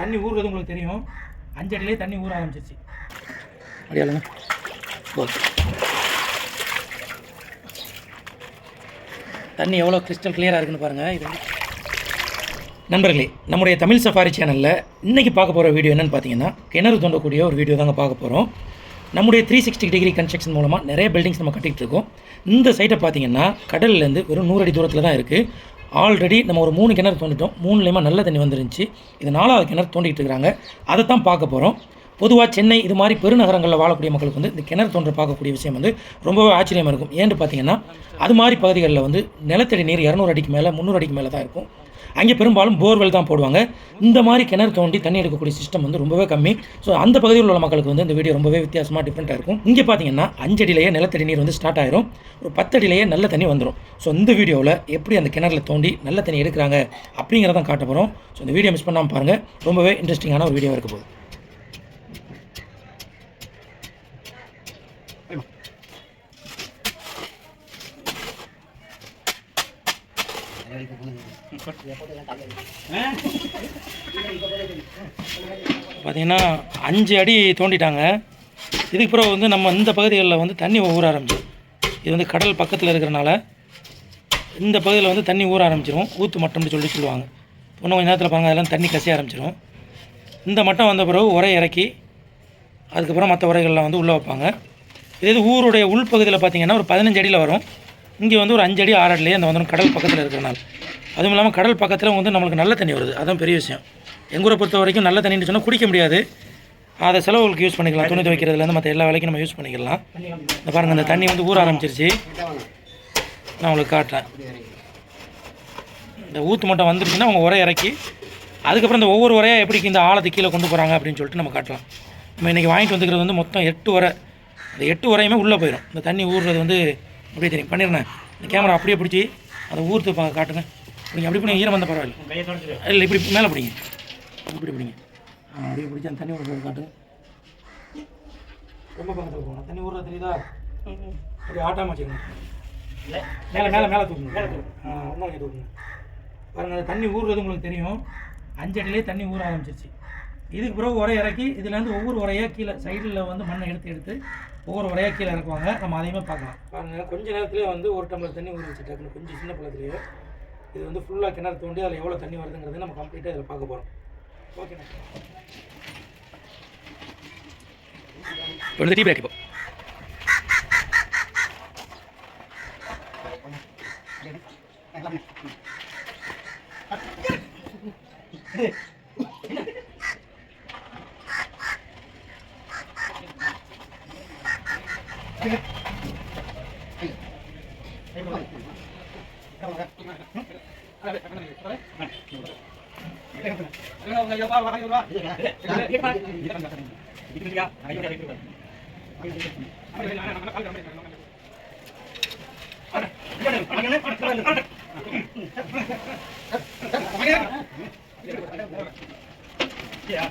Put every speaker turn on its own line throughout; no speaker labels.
தண்ணி ஊறுறது உங்களுக்கு தெரியும். அஞ்சு அடியிலே தண்ணி ஊற ஆரம்பிச்சிருச்சு. அப்படியாலுங்க தண்ணி எவ்வளோ கிறிஸ்டல் கிளியராக இருக்குன்னு பாருங்கள் இது நண்பர்களே நம்முடைய தமிழ் சஃபாரி சேனலில் இன்றைக்கி பார்க்க போகிற வீடியோ என்னென்னு பார்த்தீங்கன்னா கிணறு தோண்டக்கூடிய ஒரு வீடியோ தாங்க பார்க்க போகிறோம் நம்முடைய த்ரீ சிக்ஸ்டி டிகிரி கன்ஸ்ட்ரக்ஷன் மூலமாக நிறைய பில்டிங்ஸ் நம்ம கட்டிகிட்டு இருக்கோம். இந்த சைட்டை பார்த்தீங்கன்னா கடல்லேருந்து வெறும் நூறு அடி தூரத்தில் தான் இருக்குது ஆல்ரெடி நம்ம ஒரு மூணு கிணறு தோண்டிட்டோம். மூணுலேயுமா நல்ல தண்ணி வந்துருந்துச்சு. இது நாலாவது கிணறு தோண்டிகிட்டு இருக்கிறாங்க அதை தான் பார்க்க போகிறோம் பொதுவாக சென்னை இது மாதிரி பெருநகரங்களில் வாழக்கூடிய மக்களுக்கு வந்து இந்த கிணறு தோன்ற பார்க்கக்கூடிய விஷயம் வந்து ரொம்பவே ஆச்சரியமாக இருக்கும். ஏன்னு பார்த்தீங்கன்னா அது மாதிரி பகுதிகளில் வந்து நிலத்தடி நீர் இரநூறு அடிக்கு மேலே முந்நூறு அடிக்கு மேலே தான் இருக்கும். அங்கே பெரும்பாலும் போர்வெல் தான் போடுவாங்க. இந்த மாதிரி கிணறு தோண்டி தண்ணி எடுக்கக்கூடிய சிஸ்டம் வந்து ரொம்பவே கம்மி. ஸோ அந்த பகுதியில் உள்ள மக்களுக்கு வந்து இந்த வீடியோ ரொம்பவே வித்தியாசமாக டிஃப்ரெண்ட்டாக இருக்கும். இங்கே பார்த்தீங்கன்னா அஞ்சடியிலேயே நிலத்தடி நீர் வந்து ஸ்டார்ட் ஆயிரும். ஒரு பத்தடியிலேயே நல்ல தண்ணி வந்துடும் ஸோ இந்த வீடியோவில் எப்படி அந்த கிணறுல தோண்டி நல்ல தண்ணி எடுக்கிறாங்க அப்படிங்கிறதான் காட்ட போகிறோம் ஸோ இந்த வீடியோ மிஸ் பண்ணாமல் பாருங்கள் ரொம்பவே இன்ட்ரெஸ்டிங்கான ஒரு வீடியோ இருக்க போகுது. பார்த்தீங்கன்னா அஞ்சு அடி தோண்டிட்டாங்க. இதுக்கு பிறகு வந்து நம்ம இந்த பகுதிகளில் வந்து தண்ணி ஊற ஆரம்பிச்சிடும் இது வந்து கடல் பக்கத்தில் இருக்கிறனால இந்த பகுதியில் வந்து தண்ணி ஊற ஆரம்பிச்சிடும் ஊற்று மட்டம்னு சொல்லி சொல்லுவாங்க. இன்னும் கொஞ்சம் நேரத்தில் பாருங்கள் அதெல்லாம் தண்ணி கசிய ஆரம்பிச்சிடும் இந்த மட்டம் வந்த பிறகு உரை இறக்கி அதுக்கப்புறம் மற்ற உரைகள்லாம் வந்து உள்ளே வைப்பாங்க. இதே இது ஊருடைய உள்பகுதியில் பார்த்திங்கன்னா ஒரு பதினஞ்சு அடியில் வரும். இங்கே வந்து ஒரு அஞ்சு அடி ஆறு அடிலேயே அந்த வந்துடும் கடல் பக்கத்தில் இருக்கிறனால. அதுவும் இல்லாமல் கடல் பக்கத்தில் வந்து நம்மளுக்கு நல்ல தண்ணி வருது. அதான் பெரிய விஷயம். எங்கள் ஊரை பொறுத்த வரைக்கும் நல்ல தண்ணின்னு சொன்னால் குடிக்க முடியாது. அதை செலவுகளுக்கு யூஸ் பண்ணிக்கலாம். துணி துவைக்கிறதுலேருந்து மற்ற எல்லா வேலைக்கும் நம்ம யூஸ் பண்ணிக்கலாம். இந்த பாருங்கள் இந்த தண்ணி வந்து ஊற ஆரம்பிச்சிருச்சு. நான் உங்களுக்கு காட்டுறேன். இந்த ஊற்று மட்டும் வந்துருச்சுன்னா அவங்க உரை இறக்கி அதுக்கப்புறம் இந்த ஒவ்வொரு உரையாக எப்படி இந்த ஆழத்தை கீழே கொண்டு போகிறாங்க அப்படின்னு சொல்லிட்டு நம்ம காட்டலாம். நம்ம இன்றைக்கி வாங்கிட்டு வந்துக்கிறது வந்து மொத்தம் எட்டு உரை. அந்த எட்டு உரையுமே உள்ளே போயிடும் இந்த தண்ணி ஊறுறது வந்து அப்படியே தெரியும் பண்ணிடுறேன். இந்த கேமரா அப்படியே பிடிச்சி அதை ஊர்த்து பா காட்டுங்க. நீங்கள் அப்படி பண்ணி ஈரம் வந்த பரவாயில்ல. இல்லை இப்படி மேலே பிடிங்க. இப்படி பிடிங்க. அப்படியே பிடிச்சி அந்த தண்ணி ஊறுறது காட்டுங்க. ரொம்ப பக்கத்தில் போகணும். தண்ணி ஊறுறது தெரியுதா? அப்படி ஆட்டாமல் வச்சுக்கணும். மேலே மேலே மேலே தூக்குங்க. மேலே தூக்கு. ஆ இன்னும் கொஞ்சம் தூக்குங்க. பாருங்க அந்த தண்ணி ஊறுறது உங்களுக்கு தெரியும். அஞ்சு அடியிலே தண்ணி ஊற ஆரம்பிச்சிருச்சு. இதுக்கு பிறகு உரை இறக்கி இதுலேருந்து ஒவ்வொரு உரையாக கீழே சைடில் வந்து மண்ணை எடுத்து எடுத்து ஒவ்வொரு உரையாக கீழே இறக்குவாங்க. நம்ம அதையுமே பார்க்கலாம். பாருங்க கொஞ்ச நேரத்துலேயே வந்து ஒரு டம்ளர் தண்ணி ஊறி வச்சுட்டாங்க கொஞ்சம் சின்ன பழத்துலேயே. இது வந்து ஃபுல்லாக கிணறு தோண்டி அதில் எவ்வளோ தண்ணி வருதுங்கிறது நம்ம கம்ப்ளீட்டாக இதில் பார்க்க போகிறோம் ஓகேண்ணா வந்து டீ பேக் இப்போ. Ya.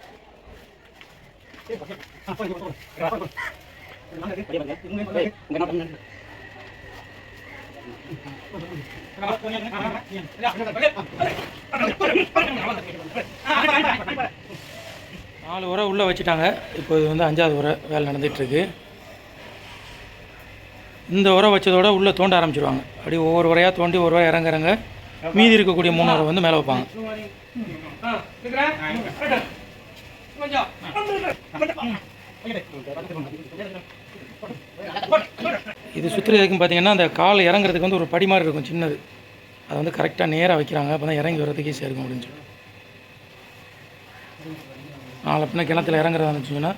நாலு உரை உள்ளே வச்சுட்டாங்க. இப்போ இது வந்து அஞ்சாவது உரை வேலை நடந்துகிட்ருக்கு. இந்த உரை வச்சதோட உள்ளே தோண்ட ஆரம்பிச்சிருவாங்க. அப்படி ஒவ்வொரு உரையாக தோண்டி ஒரு உரை இறங்க இறங்க மீதி இருக்கக்கூடிய மூணு உரை வந்து மேலே வைப்பாங்க. இது சுற்றுறதுக்கும் பார்த்தீங்கன்னா அந்த கால் இறங்குறதுக்கு வந்து ஒரு படி மாதிரி இருக்கும் சின்னது. அதை வந்து கரெக்டாக நேராக வைக்கிறாங்க. அப்போ தான் இறங்கி வர்றதுக்கு ஈஸியாக இருக்கும் அப்படின்னு சொல்லி நாலு பின்ன கிணத்துல இறங்குறதா இருந்துச்சுன்னா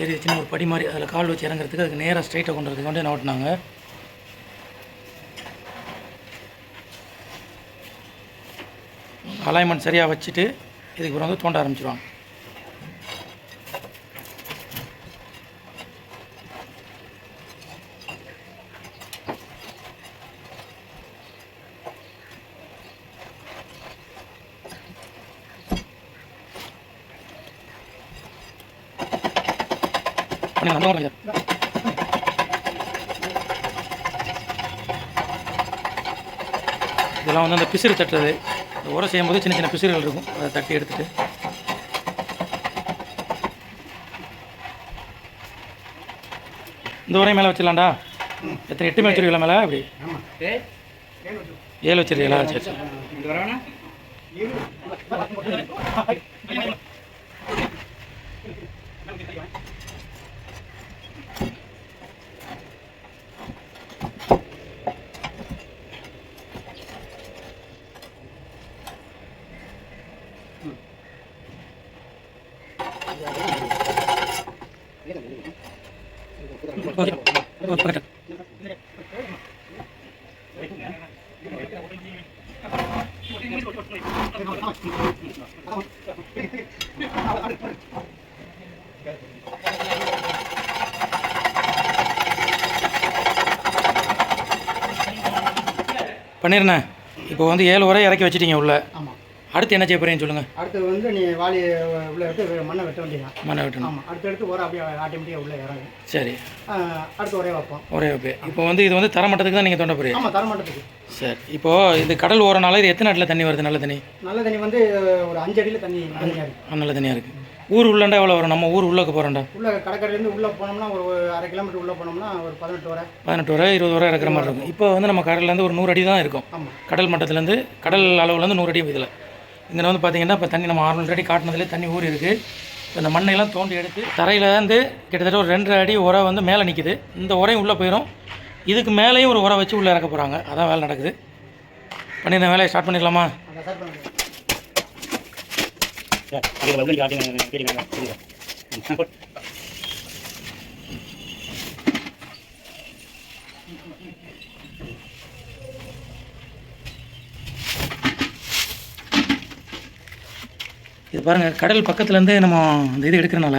தெரிய சின்ன ஒரு படி மாதிரி அதில் கால் வச்சு இறங்குறதுக்கு அதுக்கு நேராக ஸ்ட்ரைட்டாக கொண்டு வரதுக்கு வந்து என்ன ஓட்டினாங்க அலைன்மெண்ட் சரியாக வச்சுட்டு இதுக்கு அப்புறம் வந்து தோண்ட ஆரம்பிச்சிருவாங்க. இதெல்லாம் வந்து அந்த பிசிறு தட்டுறது. இந்த உரம் செய்யும்போது சின்ன சின்ன பிசிறுகள் இருக்கும். அதை தட்டி எடுத்துட்டு. இந்த உரையும் மேலே வச்சிடலாம்டா. எத்தனை எட்டு மேலே வச்சிருக்கீங்களா மேலே? அப்படி ஏழு வச்சிருக்கீங்களா? சரி சரி. பண்ணிருண்ணே. இப்போ வந்து ஏழு உரை இறக்கி வச்சிட்டீங்க உள்ளே. அடுத்து என்ன செய்ய போறீங்கன்னு சொல்லுங்கள்
அடுத்து வந்து நீ வாளி உள்ள விட்டு மண்ணை வெட்ட வேண்டியதான்
மண்ணை விட்டணும்.
ஆமாம் அடுத்தடுத்து உரம் அப்படியே ஆட்டோமேட்டிக்காக உள்ளே இறங்கும்
சரி.
அடுத்து ஒரே வைப்போம்.
ஒரே ஓகே இப்போ வந்து இது வந்து தரமட்டத்துக்கு தான் நீங்கள் தோண்ட போறீங்க.
ஆமாம் தரமாட்டத்துக்கு.
சரி. இப்போது இது கடல் ஓரனால இது எத்தனை நாட்டில் தண்ணி வருது நல்ல தண்ணி?
நல்ல தண்ணி வந்து ஒரு அஞ்சு அடியில் தண்ணி
நல்ல தண்ணியாக இருக்குது ஊர் உள்ளண்டா எவ்வளோ வரும்? நம்ம ஊர் உள்ளக்கு போகிறோம்டா
உள்ள கடற்கரையிலேருந்து உள்ளே போனோம்னா ஒரு அரை கிலோமீட்டர் உள்ளே போனோம்னா ஒரு பதினெட்டு வரை.
பதினெட்டு வரை இருபது வரை இறக்குற மாதிரி இருக்கும். இப்போ வந்து நம்ம கடல்லேருந்து ஒரு நூறு அடி தான் இருக்கும். கடல் மட்டத்துலேருந்து கடல் அளவுலேருந்து நூறு அடி இதில். இங்கே வந்து பார்த்தீங்கன்னா இப்போ தண்ணி நம்ம அறுநூறு அடி காட்டினதுலேயே தண்ணி ஊறி இருக்குது இப்போ இந்த மண்ணையெல்லாம் தோண்டி எடுத்து தரையிலேருந்து கிட்டத்தட்ட ஒரு ரெண்டு அடி உரம் வந்து மேலே நிற்கிது இந்த உரையும் உள்ளே போயிடும் இதுக்கு மேலேயும் ஒரு உரம் வச்சு உள்ளே இறக்க போகிறாங்க அதான் வேலை நடக்குது. பண்ணி இந்த வேலையை ஸ்டார்ட் பண்ணிக்கலாமா?
அதை
இது பாருங்கள் கடல் பக்கத்துலேருந்து நம்ம அந்த இது எடுக்கிறனால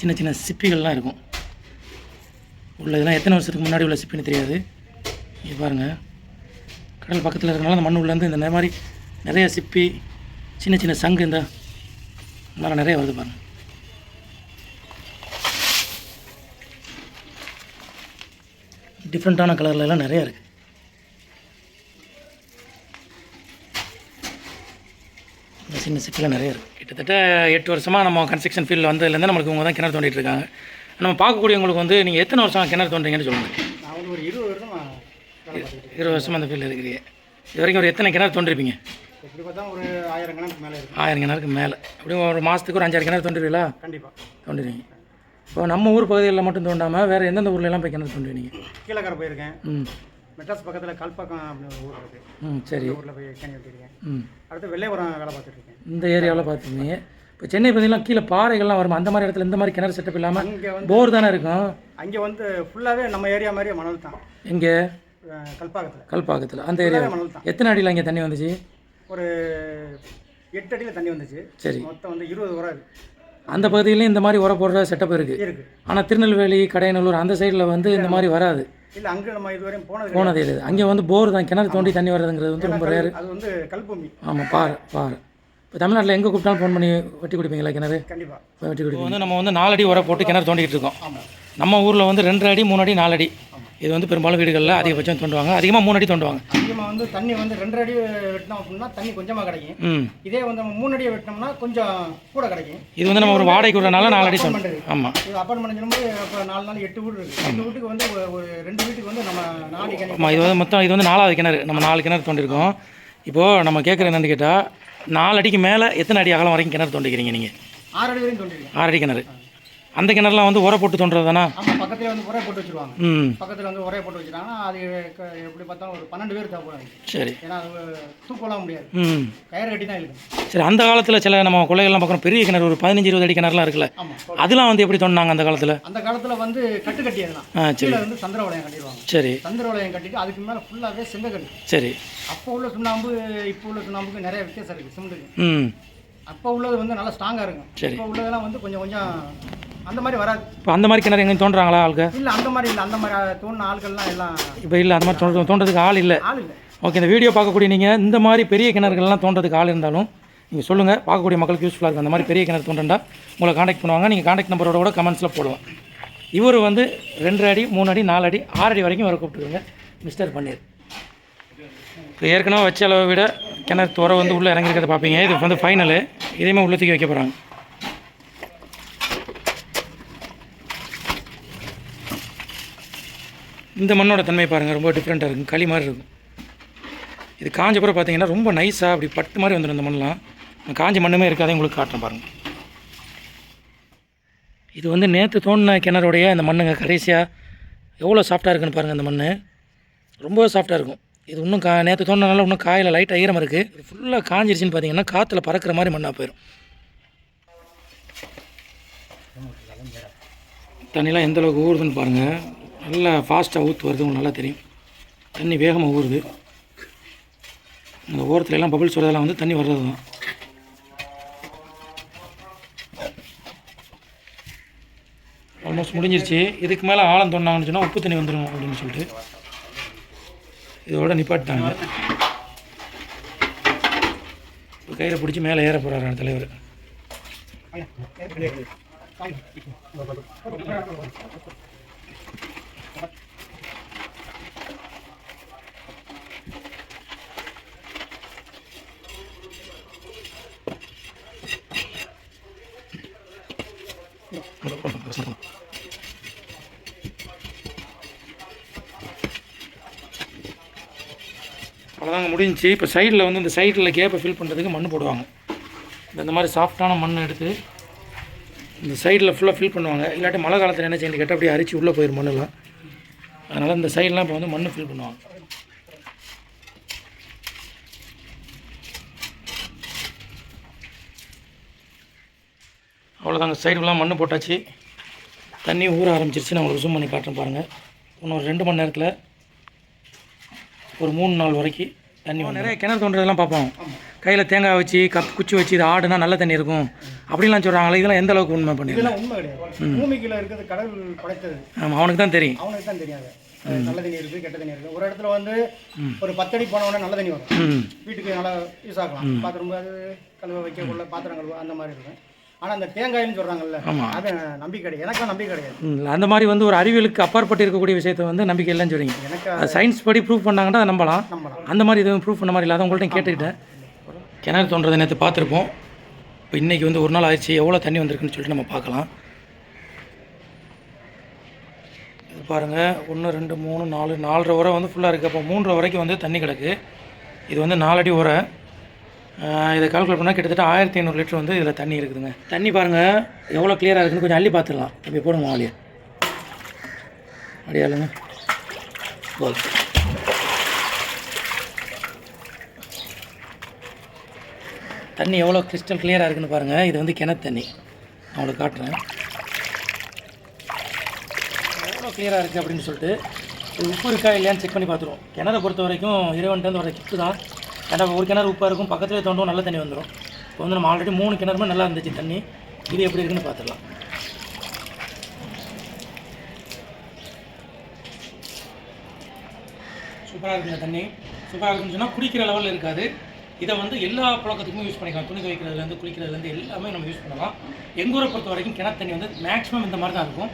சின்ன சின்ன சிப்பிகள்லாம் இருக்கும். உள்ள இதெல்லாம் எத்தனை வருஷத்துக்கு முன்னாடி உள்ள சிப்பின்னு தெரியாது. இது பாருங்கள் கடல் பக்கத்தில் இருக்கிறனால அந்த மண் உள்ளேருந்து இந்த மாதிரி நிறைய சிப்பி சின்ன சின்ன சங்கு இந்த மாதிரி நிறைய வருது பாருங்கள் டிஃப்ரெண்ட்டான கலர்ல எல்லாம் நிறையா இருக்குது இந்த சின்ன சிப்பில் நிறைய இருக்குது கிட்டத்தட்ட எட்டு வருஷமாக நம்ம கன்ஸ்ட்ரக்ஷன் ஃபீல்டில் வந்ததுலேருந்து நம்மளுக்கு இவங்க தான் கிணறு தோண்டிட்டு இருக்காங்க. நம்ம பார்க்கக்கூடியவங்களுக்கு வந்து நீங்கள் எத்தனை வருஷம் கிணறு தோன்றீங்கன்னு சொல்லுங்கள்
ஒரு இருபது வருஷம்
இருபது வருஷமாக அந்த ஃபீல்டில் இருக்கிறீங்க. இது வரைக்கும் ஒரு எத்தனை கிணறு தோண்டிருப்பீங்க?
எப்படி பார்த்தா ஒரு ஆயிரம் கணக்கு மேலே
ஆயிரம் கிணறுக்கு மேலே. அப்படியும் ஒரு மாதத்துக்கு ஒரு அஞ்சாறு கிணறு தோண்டுவீங்களா
கண்டிப்பாக
தோண்டிடுவீங்க இப்போ நம்ம ஊர் பகுதிகளில் மட்டும் தோண்டாமல் வேறு எந்தெந்த ஊர்ல எல்லாம் போய் கிணறு தோண்டுவீங்க?
கீழக்கரை போயிருக்கேன்.
ம்.
மெட்ராஸ் பக்கத்தில் கல்பாக்கம் அப்படின்னு ஒரு ஊர் இருக்குது
ம் சரி.
ஊரில் போய் கேணி வெட்டியிருக்கேன்
ம்.
அடுத்து வெள்ளையபுரம் வேலை பார்த்துட்டு இருக்கேன்.
இந்த ஏரியாவில் பார்த்துருந்தீங்க. இப்போ சென்னை பகுதியெல்லாம் கீழே பாறைகள்லாம் வருமா? அந்த மாதிரி இடத்துல இந்த மாதிரி கிணறு செட்டப் இல்லாமல்
அங்கே வந்து
போர் தானே இருக்கும்?
அங்கே வந்து ஃபுல்லாகவே நம்ம ஏரியா மாதிரியே மணல் தான்.
இங்கே
அஹ் கல்பாக்கத்தில்.
கல்பாக்கத்தில். அந்த ஏரியா
மணல் தான்.
எத்தனை அடியில் இங்கே தண்ணி வந்துச்சு?
ஒரு எட்டு அடியில் தண்ணி வந்துச்சு.
சரி.
மொத்தம் வந்து இருபது உரம் இருக்கு.
அந்த பகுதியிலையும் இந்த மாதிரி உர போடுற செட்டப் இருக்குது
இருக்கு.
ஆனால் திருநெல்வேலி கடையநல்லூர் அந்த சைடில் வந்து இந்த மாதிரி வராது.
இல்லை அங்கே நம்ம இதுவரையும் போனது.
போனது இல்லை. அங்கே வந்து போர் தான். கிணறு தோண்டி தண்ணி வர்றதுங்கிறது வந்து ரொம்ப ரேரு
அது வந்து கல்பூமி.
ஆமாம் பாரு பாரு இப்போ தமிழ்நாட்டில் எங்கே கூப்பிட்டாலும் ஃபோன் பண்ணி வெட்டி குடிப்பீங்களா கிணறு?
கண்டிப்பாக
வெட்டி குடிப்போம் வந்து நம்ம வந்து நாலு அடி உர போட்டு கிணறு தோண்டிக்கிட்டு இருக்கோம். நம்ம ஊரில் வந்து ரெண்டு அடி மூணு அடி நாலு அடி இது வந்து பெரும்பாலும் வீடுகளில் அதிகபட்சம் தோண்டுவாங்க. அதிகமாக மூணு அடி தோண்டுவாங்க.
அதிகமாக வந்து தண்ணி வந்து ரெண்டு அடி வெட்டினோம் அப்படின்னா தண்ணி கொஞ்சமாக கிடைக்கும். இதே வந்து நம்ம மூணு அடி வெட்டினோம்னா கொஞ்சம் கூட கிடைக்கும்.
இது வந்து நம்ம ஒரு வாடகைக்கு விடுறனால நாலு அடி
apartment.
ஆமாம்
இது அப்பார்ட்மெண்ட் சொல்லும்போது இப்போ நாலு நாள் எட்டு வீடு இருக்குது எட்டு வீட்டுக்கு வந்து ஒரு- ரெண்டு வீட்டுக்கு வந்து நம்ம நாலு கணி
ஆமாம் இது வந்து மொத்தம் இது வந்து நாலாவது கிணறு. நம்ம நாலு கிணறு தோண்டிருக்கோம். இப்போது நம்ம கேட்குற என்னன்னு கேட்டால் நாலு அடிக்கு மேலே எத்தனை அடி அகலம் வரைக்கும் கிணறு தோண்டிக்கிறீங்க நீங்கள்
ஆறு அடி வரையும் தோண்டிருக்கேன்
ஆறு அடி கிணறு. அந்த கிணறுலாம் வந்து உர போட்டு தோன்றது தானா?
ஆமாம் பக்கத்துல வந்து உரையை போட்டு வச்சிருவாங்க.
ம்.
பக்கத்தில் வந்து உரையை போட்டு வச்சிருக்காங்கன்னா அது எப்படி பார்த்தாலும் ஒரு பன்னெண்டு பேர் தேவைப்படாது.
சரி.
ஏன்னா அது தூக்கலாம் முடியாது.
ம்.
கயிறு கட்டி தான் இருக்கு.
சரி அந்த காலத்தில் சில நம்ம கொள்ளைகள்லாம் பார்க்குறோம் பெரிய கிணறு ஒரு பதினஞ்சு இருபது அடி கிணறுலாம் இருக்குல்ல. அதெல்லாம் வந்து எப்படி தோண்டினாங்க அந்த காலத்தில்?
அந்த காலத்தில் வந்து கட்டு கட்டியதுலாம்
ஆ சரி.
வந்து சந்திர வளையம் கட்டிடுவாங்க.
சரி.
சந்திர வளையம் கட்டிட்டு அதுக்கு மேலே ஃபுல்லாகவே செங்கக்கல்
சரி.
அப்போ உள்ள சுண்ணாம்பு இப்போ உள்ள சுண்ணாம்புக்கு நிறைய வித்தியாசம் இருக்குது சிமெண்ட்டுக்கு
ம்.
அப்போ உள்ளது வந்து நல்லா ஸ்ட்ராங்காக இருக்கும். இப்போ உள்ளதெல்லாம் வந்து கொஞ்சம் கொஞ்சம் அந்த மாதிரி வராது.
இப்போ அந்த மாதிரி கிணறு எங்கேயும் தோன்றாங்களா ஆளுக்கு
இல்லை அந்த மாதிரி இல்லை அந்த மாதிரி தோணுன ஆட்கள்லாம் எல்லாம்
இப்போ இல்லை அந்த மாதிரி தோன்ற தோன்றதுக்கு ஆள் இல்லை.
ஆள் இல்லை.
ஓகே இந்த வீடியோ பார்க்கக்கூடிய நீங்கள் இந்த மாதிரி பெரிய கிணறுகள்லாம் தோன்றதுக்கு ஆள் இருந்தாலும் நீங்கள் சொல்லுங்கள் பார்க்கக்கூடிய மக்களுக்கு யூஸ்ஃபுல்லாக இருக்கும். அந்த மாதிரி பெரிய கிணறு தோன்றண்டா உங்களை காண்டாக்ட் பண்ணுவாங்க. நீங்கள் காண்டாக்ட் நம்பரோட கூட கமெண்ட்ஸில் போடுவோம். இவர் வந்து ரெண்டு அடி மூணு அடி நாலு அடி ஆறு அடி வரைக்கும் வர கூப்பிட்டுருங்க மிஸ்டர் பன்னீர். இப்போ ஏற்கனவே வச்ச அளவை விட கிணறு துறை வந்து உள்ளே இறங்கிருக்கிறத பார்ப்பீங்க. இது வந்து ஃபைனலு இதையுமே உள்ள தூக்கி வைக்க போகிறாங்க இந்த மண்ணோட தன்மை பாருங்கள் ரொம்ப டிஃப்ரெண்ட்டாக இருக்கும். களி மாதிரி இருக்கும். இது காஞ்ச பிறகு பார்த்தீங்கன்னா ரொம்ப நைஸாக அப்படி பட்டு மாதிரி வந்துடும் இந்த மண்ணெலாம் காஞ்ச மண்ணுமே இருக்காதே உங்களுக்கு காட்டுறேன் பாருங்கள் இது வந்து நேற்று தோண்டின கிணறுடைய அந்த மண்ணுங்க கடைசியாக எவ்வளோ சாஃப்டாக இருக்குன்னு பாருங்கள் அந்த மண் ரொம்ப சாஃப்டாக இருக்கும். இது இன்னும் கா நேற்று தோண்டினால இன்னும் காயில் லைட்டாக ஈரம் இருக்குது இது ஃபுல்லாக காஞ்சிருச்சுன்னு பார்த்தீங்கன்னா காற்றுல பறக்கிற மாதிரி மண்ணாக போயிடும் தண்ணிலாம் எந்தளவுக்கு ஊறுதுன்னு பாருங்கள் நல்லா ஃபாஸ்ட்டாக ஊற்று வருது உங்களுக்கு நல்லா தெரியும். தண்ணி வேகமாக ஊறுது. அந்த ஓரத்தில் எல்லாம் பபிள்ஸ் வரதெல்லாம் வந்து தண்ணி வர்றது தான் ஆல்மோஸ்ட் முடிஞ்சிருச்சு. இதுக்கு மேலே ஆழம் தோணாங்கன்னு சொன்னால் உப்பு தண்ணி வந்துடும் அப்படின்னு சொல்லிட்டு. இதோட நிப்பாட்டாங்க இப்போ கையில் பிடிச்சி மேலே ஏற போகிறாரு தலைவர். அவ்வளோதாங்க முடிஞ்சுச்சு. இப்போ சைடில் வந்து இந்த சைடில் கேப்பை ஃபில் பண்ணுறதுக்கு மண் போடுவாங்க. இந்த- மாதிரி சாஃப்டான மண் எடுத்து இந்த சைடில் ஃபுல்லாக ஃபில் பண்ணுவாங்க. இல்லாட்டி மழை காலத்தில் என்ன செய்யணும்? கேட்டால் அப்படியே அரிச்சு உள்ளே போயிடும் மண்ணெல்லாம். அதனால் இந்த சைட்லாம் இப்போ வந்து மண் ஃபில் பண்ணுவாங்க. அவ்வளோதாங்க சைடுலாம் மண் போட்டாச்சு. தண்ணி ஊற ஆரம்பிச்சிருச்சு. நான் உங்களுக்கு ஜூம் பண்ணி காட்டுறேன் பாருங்கள் இன்னும் ஒரு ரெண்டு மணி நேரத்தில் ஒரு மூணு நாள் வரைக்கும் தண்ணி நிறைய கிணறு தோன்றதெல்லாம் பார்ப்போம். கையில் தேங்காய் வச்சு கப் குச்சி வச்சு இது ஆடுனா நல்ல தண்ணி இருக்கும். அப்படிலாம் சொல்கிறாங்களே இதெல்லாம் எந்த அளவுக்கு உண்மை பண்ணிடலாம்
இதெல்லாம் உண்மை கிடையாது. பூமிக்குள்ள இருக்கிறது கடவுள் படைத்தது.
ஆமாம் அவனுக்கு தான் தெரியும்.
அவனுக்கு தான் தெரியாது நல்ல தண்ணி இருக்கு கெட்ட தண்ணி இருக்கு. ஒரு இடத்துல வந்து ஒரு பத்தடி போன உடனே நல்ல தண்ணி வரும். வீட்டுக்கு நல்லா யூஸ் ஆகலாம். பாத்திரம் அது கழுவ வைக்கக்குள்ள பாத்திரம் கழுவ அந்த மாதிரி இருக்கும். ஆனால் அந்த தேங்காய்னு சொல்கிறாங்கல்ல
ஆமாம்.
அது நம்பிக்கை கிடையாது. எனக்கும் நம்பிக்கை கிடையாது.
அந்த மாதிரி வந்து ஒரு அறிவியலுக்கு அப்பாற்பட்டு இருக்கக்கூடிய விஷயத்தை வந்து நம்பிக்கை இல்லைன்னு சொல்றீங்க.
எனக்கு
அது சயின்ஸ் படி ப்ரூவ் பண்ணாங்கன்னா அதை நம்பலாம்.
நம்பலாம்.
அந்த மாதிரி எதுவும் ப்ரூவ் பண்ண மாதிரி இல்லாத உங்கள்கிட்ட கேட்டுக்கிட்டேன். கிணறு தோன்றதை நேற்று பார்த்துருப்போம். இப்போ இன்றைக்கி வந்து ஒரு நாள் ஆயிடுச்சு. எவ்வளோ தண்ணி வந்திருக்குன்னு சொல்லிட்டு நம்ம பார்க்கலாம். இது பாருங்கள் ஒன்று ரெண்டு மூணு நாலு நாலரை உரை வந்து ஃபுல்லாக இருக்குது அப்போ மூன்றரை வரைக்கும் வந்து தண்ணி கிடக்கு. இது வந்து நாலடி உரை. இதை கால்குலேட் பண்ணால் கிட்டத்தட்ட ஆயிரத்தி ஐநூறு லிட்டர் வந்து இதில் தண்ணி இருக்குதுங்க. தண்ணி பாருங்கள் எவ்வளோ கிளியராக இருக்குன்னு கொஞ்சம் அள்ளி பார்த்துடலாம். அப்படி போடுங்க வாலியை அடியாளுங்க ஓகே தண்ணி எவ்வளோ கிறிஸ்டல் கிளியராக இருக்குன்னு பாருங்கள் இது வந்து கிணத்து தண்ணி. நான் உங்களுக்கு காட்டுறேன். எவ்வளோ கிளியராக இருக்குது அப்படின்னு சொல்லிட்டு இது உப்பு இருக்கா இல்லையான்னு செக் பண்ணி பார்த்துருவோம். கிணறை பொறுத்த வரைக்கும் இறைவன்ட்டு வர கிஃப்ட் தான். ஏன்னா ஒரு கிணறு உப்பாக இருக்கும் பக்கத்துலேயே தோண்டும் நல்ல தண்ணி வந்துடும் இப்போ வந்து நம்ம ஆல்ரெடி மூணு கிணறுமே நல்லா இருந்துச்சு தண்ணி. இது எப்படி இருக்குன்னு பார்த்துடலாம். சூப்பராக இருக்குங்க தண்ணி. சூப்பராக இருக்குன்னு சொன்னால் குடிக்கிற லெவலில் இருக்காது. இதை வந்து எல்லா புழக்கத்துக்குமே யூஸ் பண்ணிக்கலாம். துணி துவைக்கிறதுலேருந்து குளிக்கிறதுலேருந்து எல்லாமே நம்ம யூஸ் பண்ணலாம். எங்கள் ஊரை பொறுத்த வரைக்கும் கிணத்தண்ணி வந்து மேக்ஸிமம் இந்த மாதிரி தான் இருக்கும்.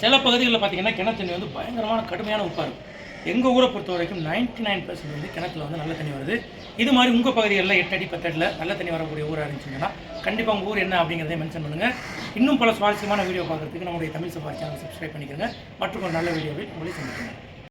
சில பகுதிகளில் பார்த்தீங்கன்னா கிணத்து தண்ணி வந்து பயங்கரமான கடுமையான உப்பாக இருக்கும். எங்கள் ஊரை பொறுத்த வரைக்கும் நைன்ட்டி நைன் பர்சன்ட் வந்து கிணத்துல வந்து நல்ல தண்ணி வருது. இது மாதிரி உங்கள் பகுதிகளில் எட்டு அடி பத்தடியில் நல்ல தண்ணி வரக்கூடிய ஊராக இருந்துச்சுங்கன்னா கண்டிப்பாக உங்கள் ஊர் என்ன அப்படிங்கிறதையும் மென்ஷன் பண்ணுங்கள் இன்னும் பல சுவாரஸ்யமான வீடியோ பார்க்குறதுக்கு நம்முடைய தமிழ் சஃபாரி சேனல் சப்ஸ்கிரைப் பண்ணிக்கிறேங்க மற்றும் ஒரு நல்ல வீடியோவில் உங்களை சந்திக்கிறேன்.